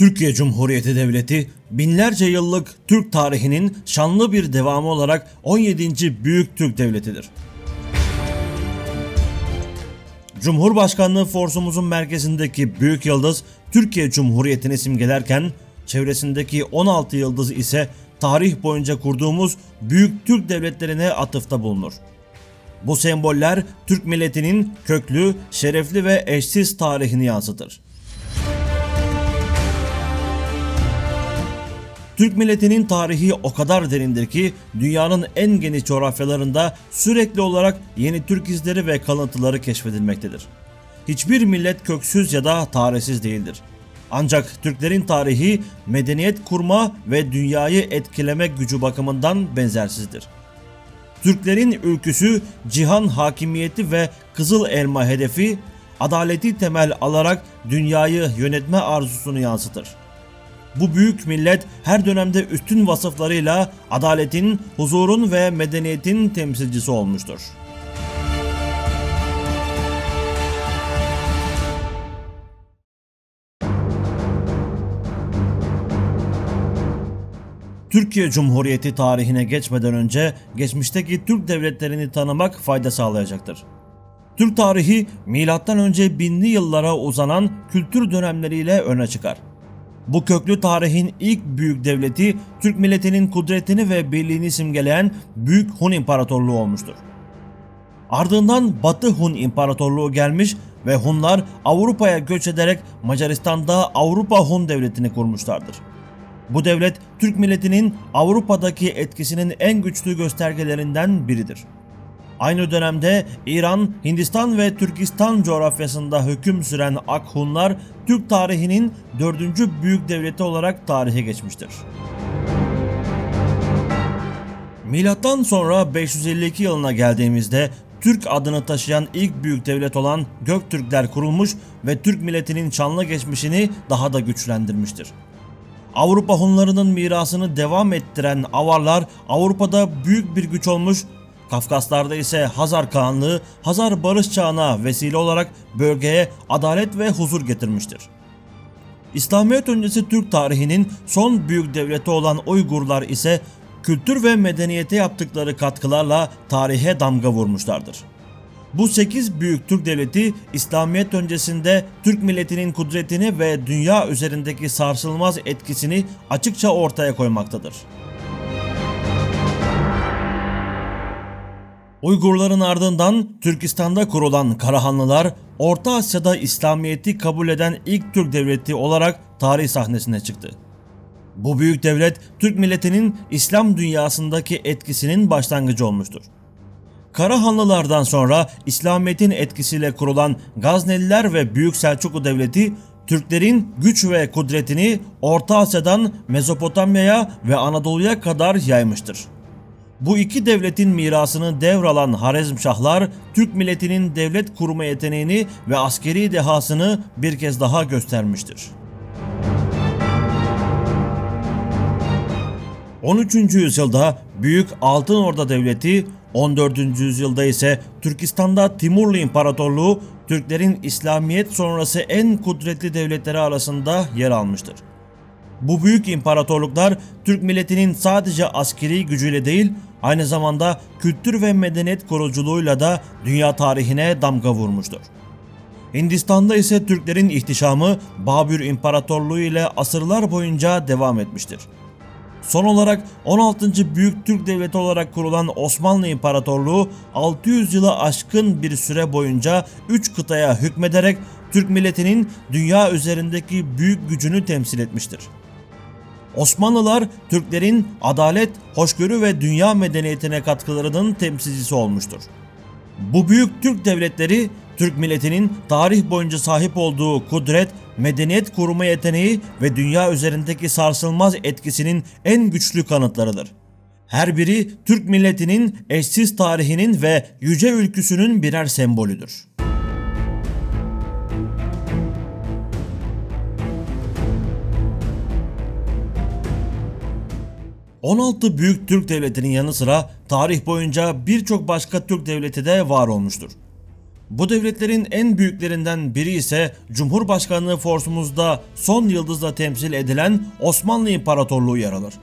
Türkiye Cumhuriyeti Devleti binlerce yıllık Türk tarihinin şanlı bir devamı olarak 17. Büyük Türk Devleti'dir. Cumhurbaşkanlığı forsumuzun merkezindeki büyük yıldız Türkiye Cumhuriyeti'ni simgelerken çevresindeki 16 yıldız ise tarih boyunca kurduğumuz büyük Türk devletlerine atıfta bulunur. Bu semboller Türk milletinin köklü, şerefli ve eşsiz tarihini yansıtır. Türk milletinin tarihi o kadar derindir ki dünyanın en geniş coğrafyalarında sürekli olarak yeni Türk izleri ve kalıntıları keşfedilmektedir. Hiçbir millet köksüz ya da tarihsiz değildir. Ancak Türklerin tarihi medeniyet kurma ve dünyayı etkileme gücü bakımından benzersizdir. Türklerin ülküsü cihan hakimiyeti ve kızıl elma hedefi adaleti temel alarak dünyayı yönetme arzusunu yansıtır. Bu büyük millet her dönemde üstün vasıflarıyla adaletin, huzurun ve medeniyetin temsilcisi olmuştur. Türkiye Cumhuriyeti tarihine geçmeden önce geçmişteki Türk devletlerini tanımak fayda sağlayacaktır. Türk tarihi milattan önce binli yıllara uzanan kültür dönemleriyle öne çıkar. Bu köklü tarihin ilk büyük devleti Türk milletinin kudretini ve birliğini simgeleyen Büyük Hun İmparatorluğu olmuştur. Ardından Batı Hun İmparatorluğu gelmiş ve Hunlar Avrupa'ya göç ederek Macaristan'da Avrupa Hun Devleti'ni kurmuşlardır. Bu devlet Türk milletinin Avrupa'daki etkisinin en güçlü göstergelerinden biridir. Aynı dönemde İran, Hindistan ve Türkistan coğrafyasında hüküm süren Akhunlar Türk tarihinin dördüncü büyük devleti olarak tarihe geçmiştir. Milattan sonra 552 yılına geldiğimizde Türk adını taşıyan ilk büyük devlet olan Göktürkler kurulmuş ve Türk milletinin şanlı geçmişini daha da güçlendirmiştir. Avrupa Hunlarının mirasını devam ettiren Avarlar Avrupa'da büyük bir güç olmuş Kafkaslarda ise Hazar Kağanlığı Hazar barış çağına vesile olarak bölgeye adalet ve huzur getirmiştir. İslamiyet öncesi Türk tarihinin son büyük devleti olan Uygurlar ise kültür ve medeniyete yaptıkları katkılarla tarihe damga vurmuşlardır. Bu 8 büyük Türk devleti İslamiyet öncesinde Türk milletinin kudretini ve dünya üzerindeki sarsılmaz etkisini açıkça ortaya koymaktadır. Uygurların ardından Türkistan'da kurulan Karahanlılar, Orta Asya'da İslamiyet'i kabul eden ilk Türk devleti olarak tarih sahnesine çıktı. Bu büyük devlet Türk milletinin İslam dünyasındaki etkisinin başlangıcı olmuştur. Karahanlılardan sonra İslamiyet'in etkisiyle kurulan Gazneliler ve Büyük Selçuklu Devleti Türklerin güç ve kudretini Orta Asya'dan Mezopotamya'ya ve Anadolu'ya kadar yaymıştır. Bu iki devletin mirasını devralan Harezmşahlar, Türk milletinin devlet kurma yeteneğini ve askeri dehasını bir kez daha göstermiştir. 13. yüzyılda Büyük Altın Orda Devleti, 14. yüzyılda ise Türkistan'da Timurlu İmparatorluğu Türklerin İslamiyet sonrası en kudretli devletleri arasında yer almıştır. Bu büyük imparatorluklar Türk milletinin sadece askeri gücüyle değil, aynı zamanda kültür ve medeniyet kuruculuğuyla da dünya tarihine damga vurmuştur. Hindistan'da ise Türklerin ihtişamı Babür İmparatorluğu ile asırlar boyunca devam etmiştir. Son olarak 16. Büyük Türk Devleti olarak kurulan Osmanlı İmparatorluğu 600 yılı aşkın bir süre boyunca 3 kıtaya hükmederek Türk milletinin dünya üzerindeki büyük gücünü temsil etmiştir. Osmanlılar Türklerin adalet, hoşgörü ve dünya medeniyetine katkılarının temsilcisi olmuştur. Bu büyük Türk devletleri Türk milletinin tarih boyunca sahip olduğu kudret, medeniyet kurma yeteneği ve dünya üzerindeki sarsılmaz etkisinin en güçlü kanıtlarıdır. Her biri Türk milletinin eşsiz tarihinin ve yüce ülküsünün birer sembolüdür. 16 büyük Türk devletinin yanı sıra tarih boyunca birçok başka Türk devleti de var olmuştur. Bu devletlerin en büyüklerinden biri ise Cumhurbaşkanlığı forsumuzda son yıldızla temsil edilen Osmanlı İmparatorluğu yer alır.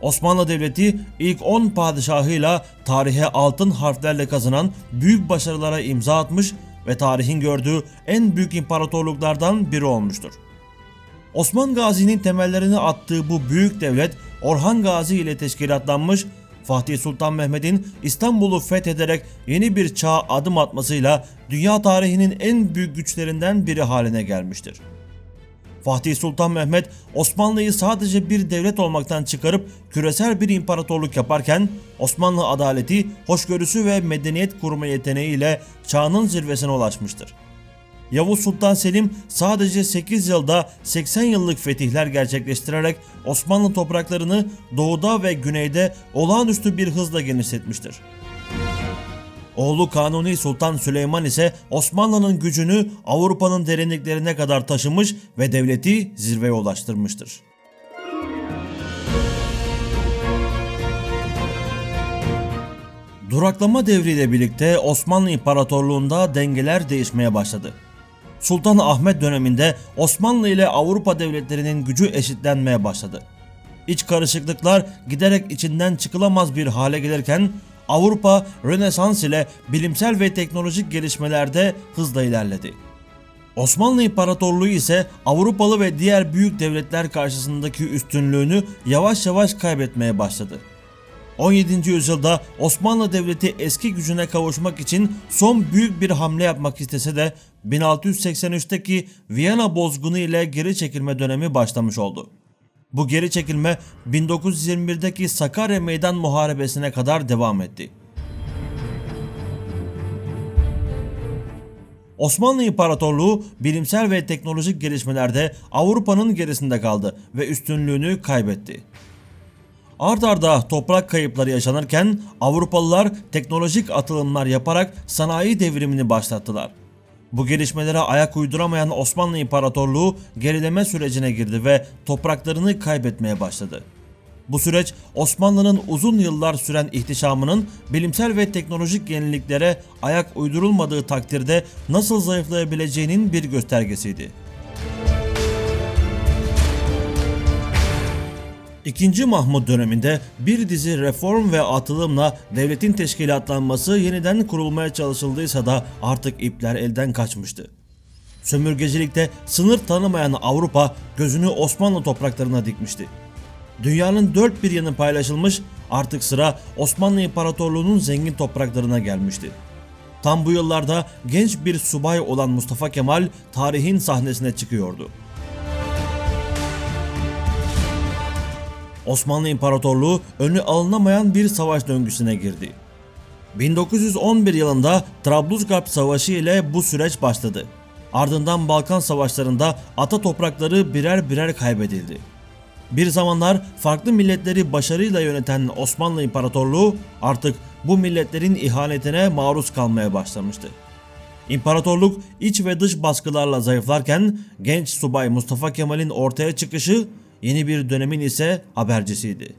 Osmanlı Devleti ilk 10 padişahıyla tarihe altın harflerle kazınan büyük başarılara imza atmış ve tarihin gördüğü en büyük imparatorluklardan biri olmuştur. Osman Gazi'nin temellerini attığı bu büyük devlet Orhan Gazi ile teşkilatlanmış, Fatih Sultan Mehmet'in İstanbul'u fethederek yeni bir çağa adım atmasıyla dünya tarihinin en büyük güçlerinden biri haline gelmiştir. Fatih Sultan Mehmet Osmanlı'yı sadece bir devlet olmaktan çıkarıp küresel bir imparatorluk yaparken Osmanlı adaleti, hoşgörüsü ve medeniyet kurma yeteneğiyle çağının zirvesine ulaşmıştır. Yavuz Sultan Selim sadece 8 yılda 80 yıllık fetihler gerçekleştirerek Osmanlı topraklarını doğuda ve güneyde olağanüstü bir hızla genişletmiştir. Oğlu Kanuni Sultan Süleyman ise Osmanlı'nın gücünü Avrupa'nın derinliklerine kadar taşımış ve devleti zirveye ulaştırmıştır. Duraklama devriyle birlikte Osmanlı İmparatorluğu'nda dengeler değişmeye başladı. Sultan Ahmet döneminde Osmanlı ile Avrupa devletlerinin gücü eşitlenmeye başladı. İç karışıklıklar giderek içinden çıkılamaz bir hale gelirken Avrupa Rönesans ile bilimsel ve teknolojik gelişmelerde hızla ilerledi. Osmanlı İmparatorluğu ise Avrupalı ve diğer büyük devletler karşısındaki üstünlüğünü yavaş yavaş kaybetmeye başladı. 17. yüzyılda Osmanlı Devleti eski gücüne kavuşmak için son büyük bir hamle yapmak istese de 1683'teki Viyana bozgunu ile geri çekilme dönemi başlamış oldu. Bu geri çekilme 1921'deki Sakarya Meydan Muharebesi'ne kadar devam etti. Osmanlı İmparatorluğu bilimsel ve teknolojik gelişmelerde Avrupa'nın gerisinde kaldı ve üstünlüğünü kaybetti. Ard arda toprak kayıpları yaşanırken Avrupalılar teknolojik atılımlar yaparak sanayi devrimini başlattılar. Bu gelişmelere ayak uyduramayan Osmanlı İmparatorluğu gerileme sürecine girdi ve topraklarını kaybetmeye başladı. Bu süreç Osmanlı'nın uzun yıllar süren ihtişamının bilimsel ve teknolojik yeniliklere ayak uydurulmadığı takdirde nasıl zayıflayabileceğinin bir göstergesiydi. İkinci Mahmut döneminde bir dizi reform ve atılımla devletin teşkilatlanması yeniden kurulmaya çalışıldıysa da artık ipler elden kaçmıştı. Sömürgecilikte sınır tanımayan Avrupa gözünü Osmanlı topraklarına dikmişti. Dünyanın dört bir yanı paylaşılmış artık sıra Osmanlı İmparatorluğu'nun zengin topraklarına gelmişti. Tam bu yıllarda genç bir subay olan Mustafa Kemal tarihin sahnesine çıkıyordu. Osmanlı İmparatorluğu önü alınamayan bir savaş döngüsüne girdi. 1911 yılında Trablusgarp Savaşı ile bu süreç başladı. Ardından Balkan Savaşları'nda ata toprakları birer birer kaybedildi. Bir zamanlar farklı milletleri başarıyla yöneten Osmanlı İmparatorluğu artık bu milletlerin ihanetine maruz kalmaya başlamıştı. İmparatorluk iç ve dış baskılarla zayıflarken genç subay Mustafa Kemal'in ortaya çıkışı yeni bir dönemin ise habercisiydi.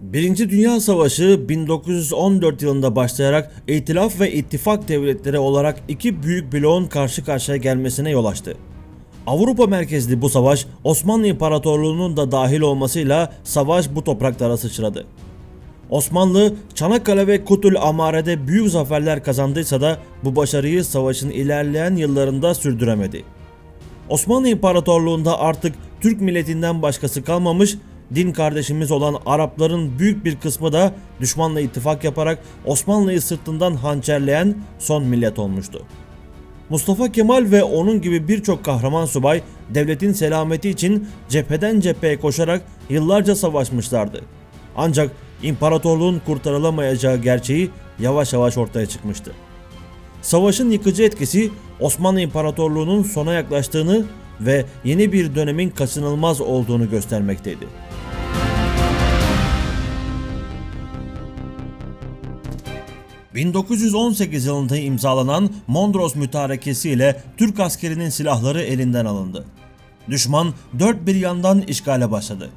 Birinci Dünya Savaşı 1914 yılında başlayarak İtilaf ve İttifak devletleri olarak iki büyük bloğun karşı karşıya gelmesine yol açtı. Avrupa merkezli bu savaş Osmanlı İmparatorluğu'nun da dahil olmasıyla savaş bu topraklara sıçradı. Osmanlı Çanakkale ve Kutul Amare'de büyük zaferler kazandıysa da bu başarıyı savaşın ilerleyen yıllarında sürdüremedi. Osmanlı İmparatorluğu'nda artık Türk milletinden başkası kalmamış, din kardeşimiz olan Arapların büyük bir kısmı da düşmanla ittifak yaparak Osmanlı'yı sırtından hançerleyen son millet olmuştu. Mustafa Kemal ve onun gibi birçok kahraman subay devletin selameti için cepheden cepheye koşarak yıllarca savaşmışlardı. Ancak imparatorluğun kurtarılamayacağı gerçeği yavaş yavaş ortaya çıkmıştı. Savaşın yıkıcı etkisi Osmanlı İmparatorluğu'nun sona yaklaştığını ve yeni bir dönemin kaçınılmaz olduğunu göstermekteydi. ...1918 yılında imzalanan Mondros Mütarekesi ile Türk askerinin silahları elinden alındı. Düşman dört bir yandan işgale başladı.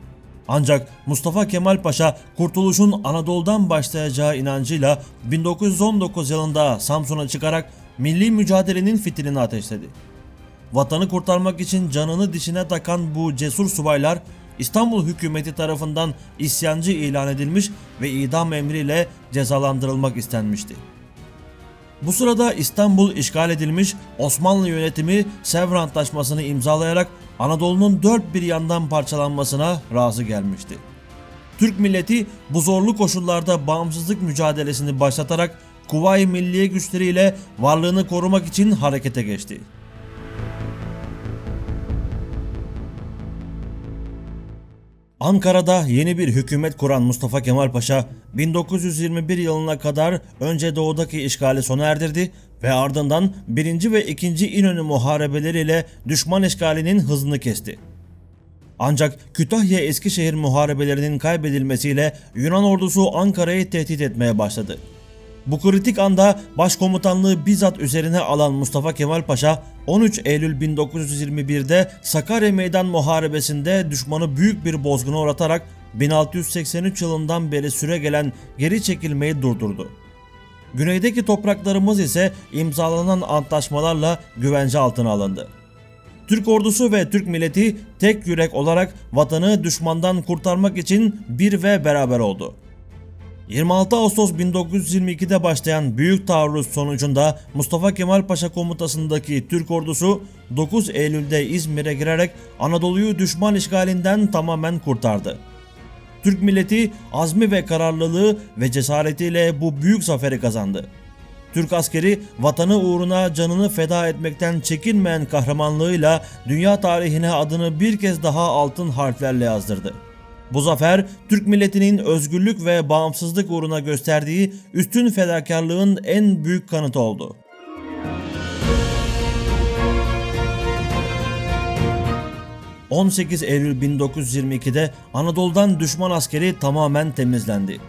Ancak Mustafa Kemal Paşa kurtuluşun Anadolu'dan başlayacağı inancıyla 1919 yılında Samsun'a çıkarak milli mücadelenin fitilini ateşledi. Vatanı kurtarmak için canını dişine takan bu cesur subaylar İstanbul hükümeti tarafından isyancı ilan edilmiş ve idam emriyle cezalandırılmak istenmişti. Bu sırada İstanbul işgal edilmiş, Osmanlı yönetimi Sevr Antlaşması'nı imzalayarak Anadolu'nun dört bir yandan parçalanmasına razı gelmişti. Türk milleti bu zorlu koşullarda bağımsızlık mücadelesini başlatarak Kuvayi Milliye güçleriyle varlığını korumak için harekete geçti. Ankara'da yeni bir hükümet kuran Mustafa Kemal Paşa 1921 yılına kadar önce doğudaki işgali sona erdirdi ve ardından 1. ve 2. İnönü muharebeleriyle düşman işgalinin hızını kesti. Ancak Kütahya Eskişehir muharebelerinin kaybedilmesiyle Yunan ordusu Ankara'yı tehdit etmeye başladı. Bu kritik anda başkomutanlığı bizzat üzerine alan Mustafa Kemal Paşa 13 Eylül 1921'de Sakarya Meydan Muharebesi'nde düşmanı büyük bir bozguna uğratarak 1683 yılından beri süre gelen geri çekilmeyi durdurdu. Güneydeki topraklarımız ise imzalanan antlaşmalarla güvence altına alındı. Türk ordusu ve Türk milleti tek yürek olarak vatanı düşmandan kurtarmak için bir ve beraber oldu. 26 Ağustos 1922'de başlayan büyük taarruz sonucunda Mustafa Kemal Paşa komutasındaki Türk ordusu 9 Eylül'de İzmir'e girerek Anadolu'yu düşman işgalinden tamamen kurtardı. Türk milleti azmi ve kararlılığı ve cesaretiyle bu büyük zaferi kazandı. Türk askeri vatanı uğruna canını feda etmekten çekinmeyen kahramanlığıyla dünya tarihine adını bir kez daha altın harflerle yazdırdı. Bu zafer Türk milletinin özgürlük ve bağımsızlık uğruna gösterdiği üstün fedakarlığın en büyük kanıtı oldu. ...18 Eylül 1922'de Anadolu'dan düşman askeri tamamen temizlendi.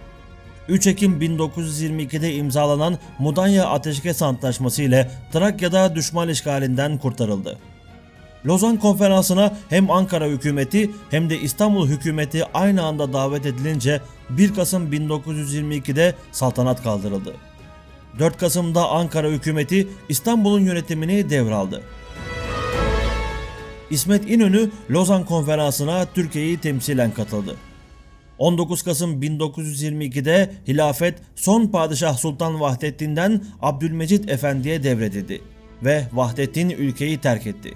3 Ekim 1922'de imzalanan Mudanya Ateşkes Antlaşması ile Trakya'da düşman işgalinden kurtarıldı. Lozan Konferansı'na hem Ankara hükümeti hem de İstanbul hükümeti aynı anda davet edilince 1 Kasım 1922'de saltanat kaldırıldı. 4 Kasım'da Ankara hükümeti İstanbul'un yönetimini devraldı. İsmet İnönü Lozan Konferansı'na Türkiye'yi temsilen katıldı. 19 Kasım 1922'de hilafet son padişah Sultan Vahdettin'den Abdülmecit Efendi'ye devredildi ve Vahdettin ülkeyi terk etti.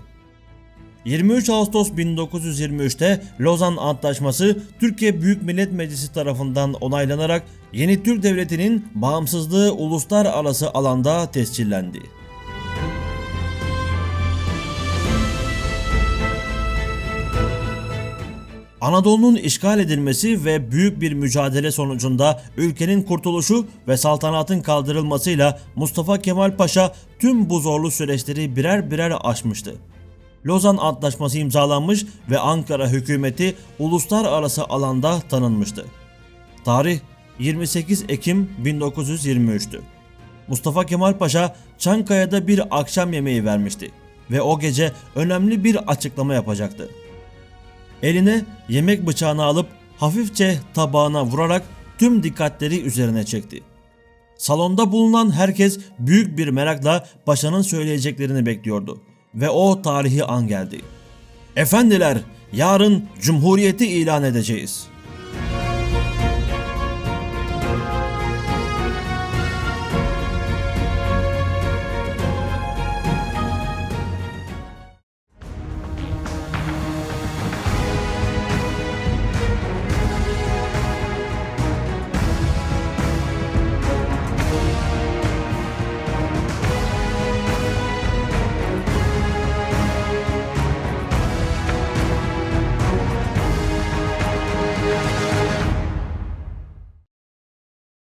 23 Ağustos 1923'te Lozan Antlaşması Türkiye Büyük Millet Meclisi tarafından onaylanarak yeni Türk Devleti'nin bağımsızlığı uluslararası alanda tescillendi. Anadolu'nun işgal edilmesi ve büyük bir mücadele sonucunda ülkenin kurtuluşu ve saltanatın kaldırılmasıyla Mustafa Kemal Paşa tüm bu zorlu süreçleri birer birer aşmıştı. Lozan Antlaşması imzalanmış ve Ankara hükümeti uluslararası alanda tanınmıştı. Tarih 28 Ekim 1923'tü. Mustafa Kemal Paşa Çankaya'da bir akşam yemeği vermişti ve o gece önemli bir açıklama yapacaktı. Eline yemek bıçağını alıp hafifçe tabağına vurarak tüm dikkatleri üzerine çekti. Salonda bulunan herkes büyük bir merakla paşanın söyleyeceklerini bekliyordu ve o tarihi an geldi. Efendiler, yarın cumhuriyeti ilan edeceğiz.